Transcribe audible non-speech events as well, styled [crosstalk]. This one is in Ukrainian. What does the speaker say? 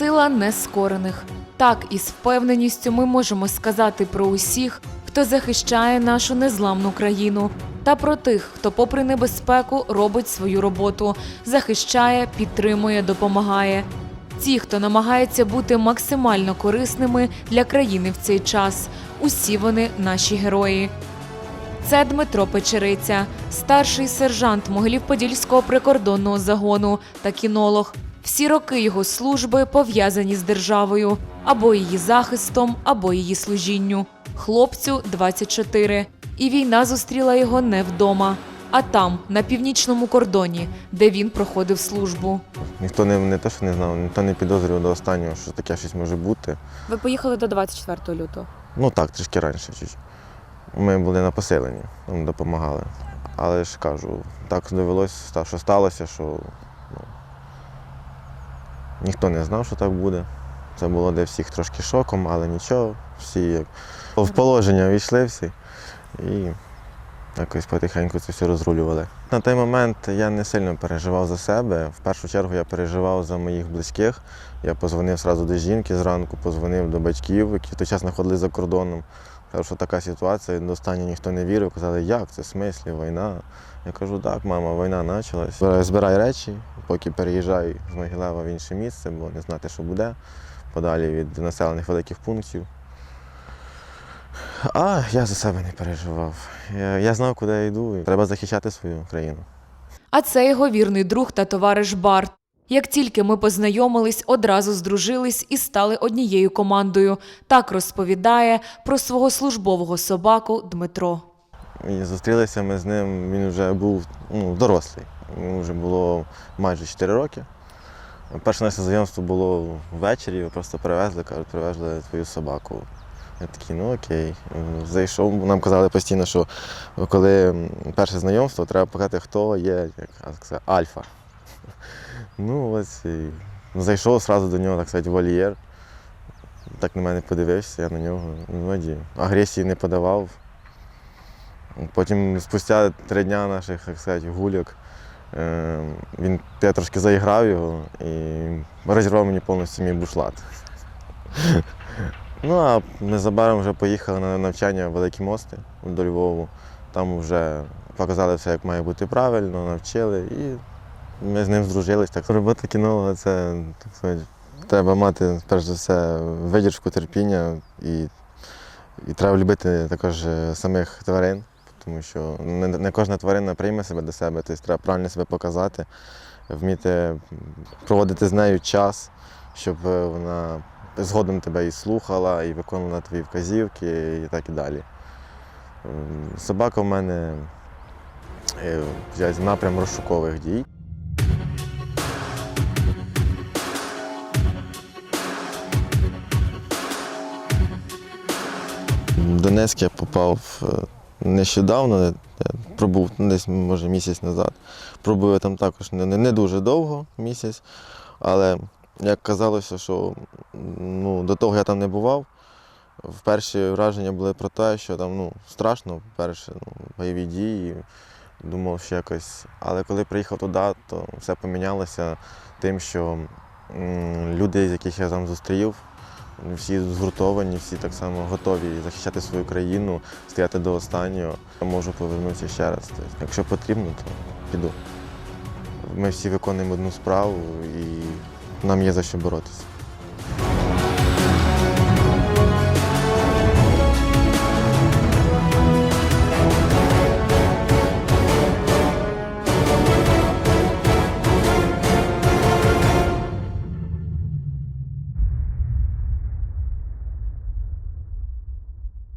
Сила нескорених. Так із впевненістю ми можемо сказати про усіх, хто захищає нашу незламну країну, та про тих, хто, попри небезпеку, робить свою роботу, захищає, підтримує, допомагає. Ті, хто намагається бути максимально корисними для країни в цей час. Усі вони наші герої. Це Дмитро Печериця, старший сержант Могилів-Подільського прикордонного загону та кінолог. Всі роки його служби пов'язані з державою або її захистом, або її служінню. Хлопцю 24. І війна зустріла його не вдома, а там, на північному кордоні, де він проходив службу. Ніхто не, не те, що не знав, ніхто не підозрював до останнього, що таке щось може бути. Ви поїхали до 24 лютого. Ну так, трішки раніше. Чуть. Ми були на поселенні, нам допомагали. Але ж кажу, так довелося, що сталося, що ніхто не знав, що так буде. Це було для всіх трошки шоком, але нічого, всі як в положення війшли всі і якось потихеньку це все розрулювали. На той момент я не сильно переживав за себе. В першу чергу я переживав за моїх близьких. Я позвонив одразу до жінки зранку, позвонив до батьків, які в той час знаходились за кордоном. Сказав, що така ситуація, до останнього ніхто не вірив. Казали, як це в смислі, війна. Я кажу, так, мама, війна почалась. Збирай речі, поки переїжджай з Могилева в інше місце, бо не знати, що буде, подалі від населених великих пунктів. А я за себе не переживав. Я, я знав, куди я йду. і Треба захищати свою країну. А це його вірний друг та товариш Барт. Як тільки ми познайомились, одразу здружились і стали однією командою. Так розповідає про свого службового собаку Дмитро. І зустрілися ми з ним, він вже був ну, дорослий. Вже було майже 4 роки. Перше наше знайомство було ввечері, просто привезли, кажуть, привезли твою собаку. Я такий, ну окей. Зайшов, нам казали постійно, що коли перше знайомство, треба показати, хто є, як сказати, альфа. [laughs] Ну, ось і зайшов одразу до нього, так сказати, вольєр. Так на мене подивився, я на нього. Ну, агресії не подавав. Потім спустя три дня наших, так сказати, гульок, він, я трошки заіграв його і розірвав мені повністю мій бушлат. Ну, а незабаром вже поїхали на навчання в Великі Мости до Львову. Там вже показали все, як має бути правильно, навчили і ми з ним здружились. Так, робота кінолога це так сказати, треба мати перш за все видержку, терпіння і, і треба любити також е, самих тварин, тому що не, не кожна тварина прийме себе до себе, тобто треба правильно себе показати, вміти проводити з нею час, щоб е, вона згодом тебе і слухала, і виконувала твої вказівки, і так і далі. Собака в мене е, напрям розшукових дій. В Донецьк я попав е, нещодавно, пробув ну, десь, може, місяць назад. Пробув там також не, не, дуже довго, місяць, але як казалося, що ну, до того я там не бував. Перші враження були про те, що там ну, страшно, перше, ну, бойові дії. Думав, що якось. Але коли приїхав туди, то все помінялося тим, що м, люди, яких я там зустрів, всі згуртовані, всі так само готові захищати свою країну, стояти до останнього. Я можу повернутися ще раз. Якщо потрібно, то піду. Ми всі виконуємо одну справу і нам є за що боротися.